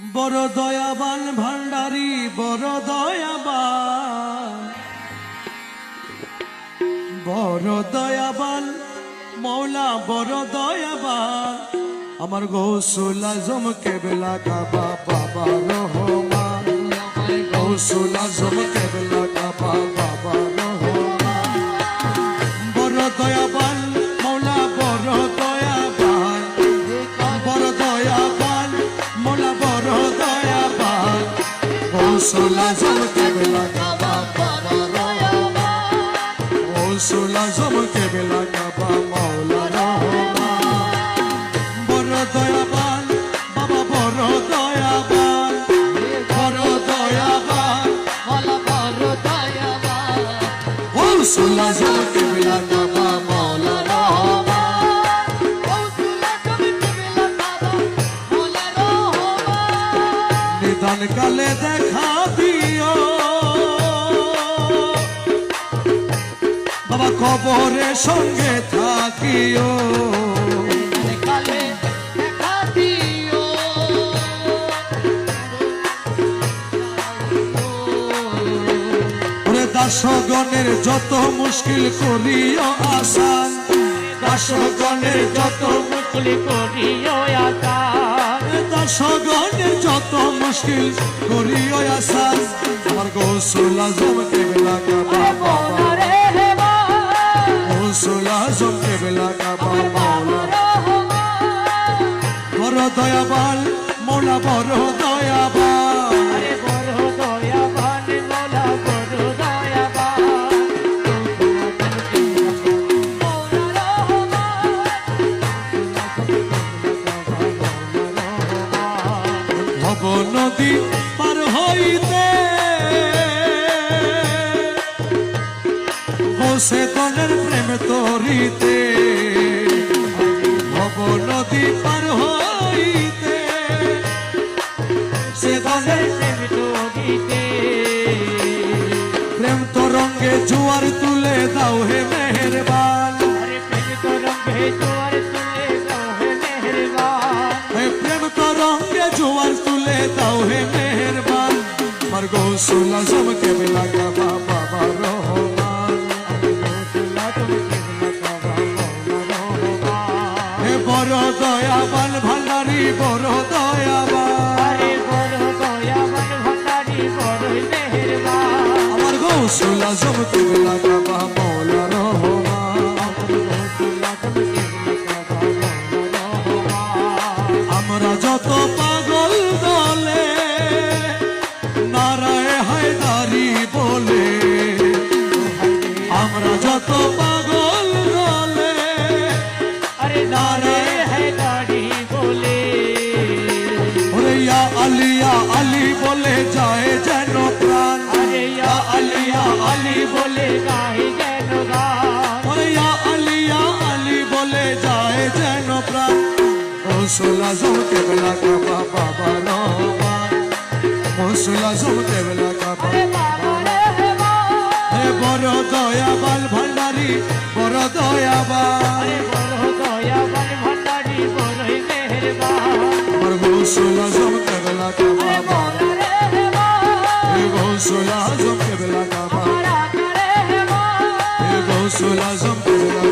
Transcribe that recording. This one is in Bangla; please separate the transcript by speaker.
Speaker 1: বড় দয়াবান ভান্ডারি, বড় দয়াবান। বড় দয়াবান মৌলা, বড় দয়াবান। আমার গৌসুল আজম কেবলা কাবা বাবা রহমান। গৌসুল আজম কেবলা গৌসুল আজম কেবলা কাবা বাবা রহমান গৌসুল আজম কেবলা কাবা মৌলা রহমান বড় দয়াবান, বাবা বড় দয়াবান। বড় দয়াবান গৌসুল আজম কেবলা কাবা মৌলা কালে দেখা দিও। বাবা কবরে সঙ্গে থাকিও। দাসগণের যত মুশকিল করিও আসান দাসগণের যত দাসগণের যত মুশকিল করিও আসাস আমার গৌসুল আজম কেবলা কাবা। বাবা গৌসুল আজম কেবলা কাবা। মাওলা বড় দয়াবাল মোলা বড় দয়াবান। নদী পার হইতে সে তনের প্রেম তরঙ্গে জোয়ার তুলে দাও হে মেহেরবান। হে প্রেম তরঙ্গে জোয়ার তুলে দাও হে মেহেরবান। আমার গৌসুল আজম কেবলা কাবা বাবা রহমান বড় দয়াবান ভান্ডারি বড় দয়াবান। আমার গো আজম কেবলা তুমি মৌলা বলে যায় যেন প্রাণ। আলিয়া আলী
Speaker 2: বলে যেন
Speaker 1: আলিয়া আলী বলে যায় যেন প্রাণ। মৌসুল আজম কেবলা কাবা বাবা রহমান মৌসুল আজম কেবলা কাবা
Speaker 2: বাবা
Speaker 1: হে বড় দয়াবাল ভান্ডারি বড় দয়াবাল
Speaker 2: বড় দয়াবান ভান্ডারি বড়ই মেহেরবান।
Speaker 1: Sulazam,
Speaker 2: Kibla Kaba. Ibo Sulazam,
Speaker 1: Kibla Kaba.